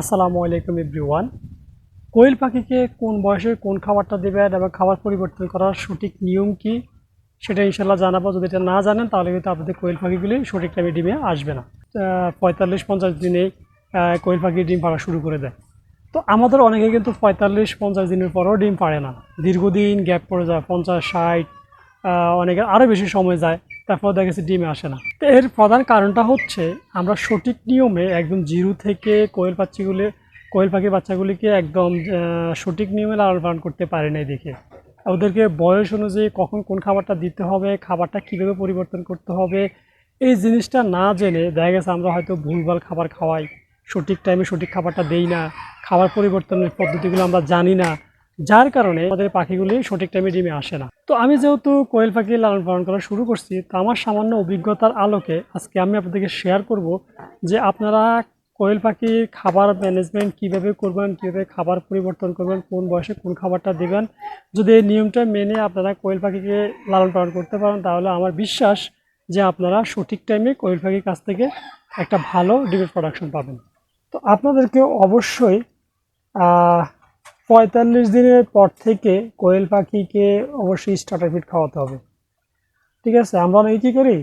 আসসালামু আলাইকুম এভরিওয়ান। কোয়েল পাখিকে কোন বয়সে কোন খাবারটা দেবেন এবং খাবার পরিবর্তন করার সঠিক নিয়ম কি, সেটা ইনশাল্লাহ জানাব। যদি এটা না জানেন, তাহলে কিন্তু আপনাদের কোয়েল পাখিগুলি সঠিক টাইমে ডিমে আসবে না। পঁয়তাল্লিশ পঞ্চাশ দিনে কোয়েল পাখি ডিম পাড়া শুরু করে দেয়। তো আমাদের অনেকে কিন্তু পঁয়তাল্লিশ পঞ্চাশ দিনের পরেও ডিম পাড়ে না। দীর্ঘদিন গ্যাপ পড়ে যায়, পঞ্চাশ, ষাট অনেকে আরও বেশি সময় যায়। তারপর দেখা গেছে ডিমে আসে না। তো এর প্রধান কারণটা হচ্ছে আমরা সঠিক নিয়মে একদম জিরো থেকে কোয়েল পাখিগুলি কোয়েল পাখির বাচ্চাগুলিকে একদম সঠিক নিয়মে লালন পালন করতে পারে নাই দেখে। ওদেরকে বয়স অনুযায়ী কখন কোন খাবারটা দিতে হবে, খাবারটা কীভাবে পরিবর্তন করতে হবে, এই জিনিসটা না জেনে দেখা গেছে আমরা হয়তো ভুলভাল খাবার খাওয়াই। সঠিক টাইমে সঠিক খাবারটা দেই না। খাবার পরিবর্তনের পদ্ধতিগুলো আমরা জানি না। যার কারণে আমাদের পাখিগুলি সঠিক টাইমে ডিমে আসে না। তো আমি যেহেতু কোয়েল পাখি লালন পালন করা শুরু করছি, তো আমার সামান্য অভিজ্ঞতার আলোকে আজকে আমি আপনাদেরকে শেয়ার করব যে আপনারা কোয়েল পাখির খাবার ম্যানেজমেন্ট কীভাবে করবেন, কীভাবে খাবার পরিবর্তন করবেন, কোন বয়সে কোন খাবারটা দিবেন, যদি এই নিয়মটা মেনে আপনারা কোয়েল পাখিকে লালন পালন করতে পারেন, তাহলে আমার বিশ্বাস যে আপনারা সঠিক টাইমে কোয়েল পাখির কাছ থেকে একটা ভালো ডিমের প্রোডাকশন পাবেন। তো আপনাদেরকে অবশ্যই পঁয়তাল্লিশ দিনের পর থেকে কোয়েল পাখিকে অবশ্যই স্টার্টার ফিড খাওয়াতে হবে। ঠিক আছে, আমরা অনেকে কী করি?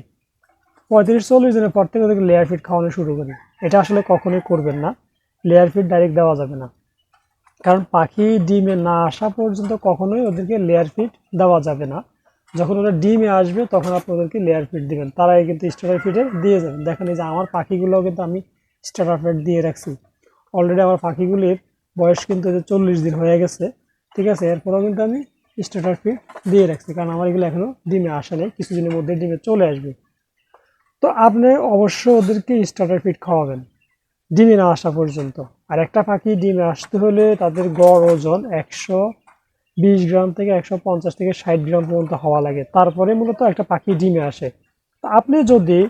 পঁয়ত্রিশ চল্লিশ দিনের পর থেকে ওদেরকে লেয়ার ফিড খাওয়ানো শুরু করি। এটা আসলে কখনোই করবেন না। লেয়ার ফিড ডাইরেক্ট দেওয়া যাবে না। কারণ পাখি ডিমে না আসা পর্যন্ত কখনোই ওদেরকে লেয়ার ফিড দেওয়া যাবে না। যখন ওরা ডিমে আসবে, তখন আপনি ওদেরকে লেয়ার ফিড দিবেন। তারাই কিন্তু স্টার্টার ফিডে দিয়ে যাবেন দেখেন এই যে আমার পাখিগুলোও কিন্তু আমি স্টার্টার ফিড দিয়ে রাখছি। অলরেডি আমার পাখিগুলির বয়স কিন্তু চল্লিশ দিন হয়ে গেছে। ঠিক আছে, এরপরেও কিন্তু আমি স্টার্টার ফিড দিয়ে রাখছি, কারণ আমার এগুলো এখনও ডিমে আসে নাই, কিছুদিনের মধ্যে ডিমে চলে আসবে। তো আপনি অবশ্যই ওদেরকে স্টার্টার ফিড খাওয়াবেন, ডিমে না আসা পর্যন্ত। আর একটা পাখি ডিমে আসতে হলে তাদের গড় ওজন একশো বিশ গ্রাম থেকে একশো পঞ্চাশ থেকে ষাট গ্রাম পর্যন্ত হওয়া লাগে। তারপরে মূলত একটা পাখি ডিমে আসে। তো আপনি যদি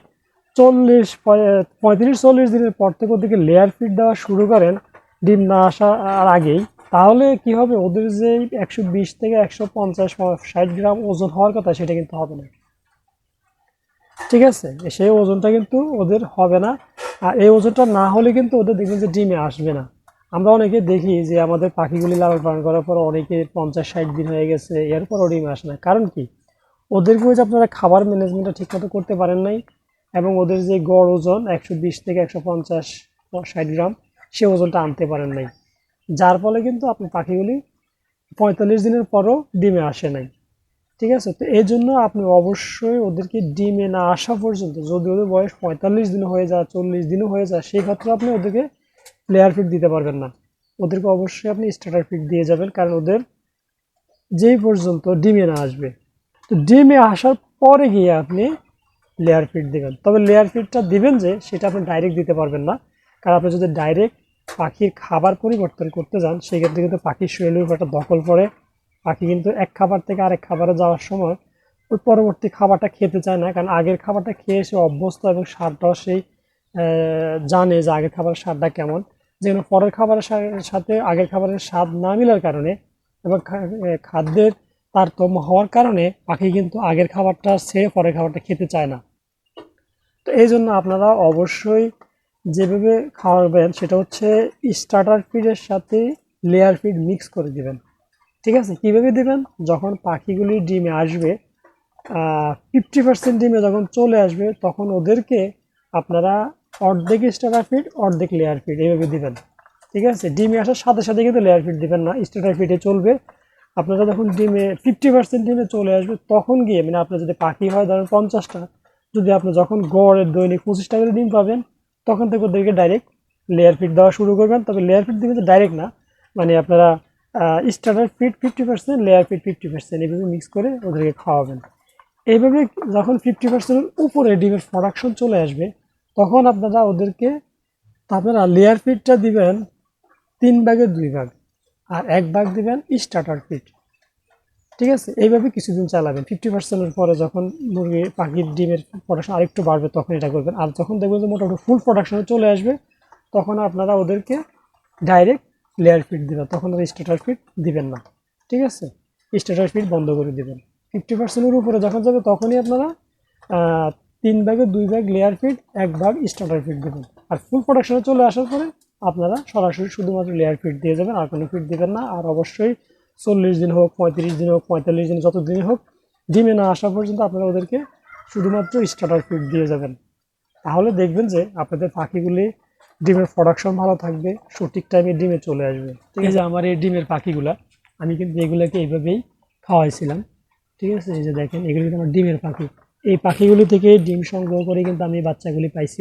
চল্লিশ পঁয়- পঁয়ত্রিশ চল্লিশ দিনের পর থেকে ওদেরকে লেয়ার ফিড দেওয়া শুরু করেন ডিম না আসার আগেই, তাহলে কি হবে? ওদের যে একশো বিশ থেকে একশো পঞ্চাশ ষাট গ্রাম ওজন হওয়ার কথা, সেটা কিন্তু হবে না। ঠিক আছে? সেই ওজনটা কিন্তু ওদের হবে না। আর এই ওজনটা না হলে কিন্তু ওদের দেখবেন যে ডিমে আসবে না। আমরা অনেকে দেখি যে আমাদের পাখিগুলি লালন পালন করার পর অনেকে পঞ্চাশ, ষাট দিন হয়ে গেছে, এরপরও ডিমে আসে না। কারণ কি? ওদেরকে হচ্ছে আপনারা খাবার ম্যানেজমেন্টটা ঠিকমতো করতে পারেন নাই। এবং ওদের যে গড় ওজন, একশো বিশ থেকে একশো পঞ্চাশ ষাট গ্রাম সে ওজনটা আনতে পারেন নাই। যার ফলে কিন্তু আপনার পাখিগুলি পঁয়তাল্লিশ দিনের পরও ডিমে আসে নাই। ঠিক আছে? তো এই জন্য আপনি অবশ্যই ওদেরকে ডিমে না আসা পর্যন্ত, যদি ওদের বয়স পঁয়তাল্লিশ দিন হয়ে যায়, চল্লিশ দিনও হয়ে যায়, সেই ক্ষেত্রে আপনি ওদেরকে লেয়ার ফিড দিতে পারবেন না। ওদেরকে অবশ্যই আপনি স্টার্টার ফিড দিয়ে যাবেন, কারণ ওদের যেই পর্যন্ত ডিমে না আসবে। তো ডিমে আসার পরে গিয়ে আপনি লেয়ার ফিড দিবেন। তবে লেয়ার ফিডটা দিবেন যে, সেটা আপনি ডাইরেক্ট দিতে পারবেন না। কারণ আপনি যদি ডাইরেক্ট পাখির খাবার পরিবর্তন করতে যান, সেক্ষেত্রে কিন্তু পাখির শরীরের উপর একটা দখল পড়ে। পাখি কিন্তু এক খাবার থেকে আরেক খাবারে যাওয়ার সময় ওই পরবর্তী খাবারটা খেতে চায় না, কারণ আগের খাবারটা খেয়ে সে অভ্যস্ত এবং স্বাদটাও সেই জানে যে আগের খাবারের স্বাদটা কেমন। যেন পরের খাবারের সাথে আগের খাবারের স্বাদ না মিলার কারণে এবং খাদ্যের তারতম্য হওয়ার কারণে পাখি কিন্তু আগের খাবারটা ছেড়ে পরের খাবারটা খেতে চায় না। তো এই জন্য আপনারা অবশ্যই যেভাবে খাওয়াবেন, সেটা হচ্ছে স্টার্টার ফিডের সাথে লেয়ার ফিড মিক্স করে দিবেন। ঠিক আছে? কীভাবে দিবেন? যখন পাখিগুলি ডিমে আসবে ফিফটি পার্সেন্ট ডিমে যখন চলে আসবে, তখন ওদেরকে আপনারা অর্ধেক স্টার্টার ফিড অর্ধেক লেয়ার ফিড এইভাবে দিবেন। ঠিক আছে? ডিমে আসার সাথে সাথে কিন্তু লেয়ার ফিড দিবেন না স্টার্টার ফিডে চলবে। আপনারা যখন ডিমে ফিফটি পার্সেন্ট ডিমে চলে আসবে, তখন গিয়ে মানে আপনার যদি পাখি হয় ধরেন পঞ্চাশটা, যদি আপনি যখন গড়ের দৈনিক পঁচিশটা করে ডিম পাবেন তখন থেকে ওদেরকে ডাইরেক্ট লেয়ার ফিড দেওয়া শুরু করবেন। তবে লেয়ার ফিড দিবেন ডাইরেক্ট না। মানে আপনারা starter feed fifty percent layer feed fifty percent এইভাবে মিক্স করে ওদেরকে খাওয়াবেন। এইভাবে যখন ফিফটি পার্সেন্টের উপরে ডিমের প্রোডাকশন চলে আসবে, তখন আপনারা ওদেরকে, আপনারা লেয়ার ফিডটা দিবেন তিন ভাগের দুই ভাগ। আর এক ভাগ দিবেন স্টার্টার ফিড ঠিক আছে? এইভাবে কিছুদিন চালাবেন। ফিফটি পার্সেন্টের পরে যখন মুরগি, পাখির ডিমের প্রোডাকশন আরেকটু বাড়বে, তখন এটা করবেন। আর যখন দেখবেন যে মোটামুটি ফুল প্রোডাকশনে চলে আসবে, তখন আপনারা ওদেরকে ডাইরেক্ট লেয়ার ফিড দেবেন। তখন আর স্টার্টার ফিড দিবেন না। ঠিক আছে? স্টার্টার ফিড বন্ধ করে দেবেন। ফিফটি পার্সেন্টের উপরে যখন যাবে, তখনই আপনারা তিন ব্যাগে দুই ব্যাগ লেয়ার ফিড এক ভাগ স্টার্টার ফিড দেবেন। আর ফুল প্রোডাকশনে চলে আসার পরে আপনারা সরাসরি শুধুমাত্র লেয়ার ফিড দিয়ে যাবেন, আর কোনো ফিড দিবেন না। আর অবশ্যই চল্লিশ দিন হোক, পঁয়ত্রিশ দিন হোক, পঁয়তাল্লিশ দিন, যত দিনই হোক, ডিমে না আসা পর্যন্ত আপনারা ওদেরকে শুধুমাত্র স্টার্টার ফিড দিয়ে যাবেন। তাহলে দেখবেন যে আপনাদের পাখিগুলি ডিমের প্রোডাকশন ভালো থাকবে, সঠিক টাইমে ডিমে চলে আসবে। ঠিক আছে, আমার এই ডিমের পাখিগুলা, আমি কিন্তু এগুলোকে এইভাবেই খাওয়াইছিলাম। ঠিক আছে, এই যে দেখেন, এগুলো কিন্তু আমার ডিমের পাখি। এই পাখিগুলি থেকে ডিম সংগ্রহ করে কিন্তু আমি বাচ্চাগুলি পাইছি।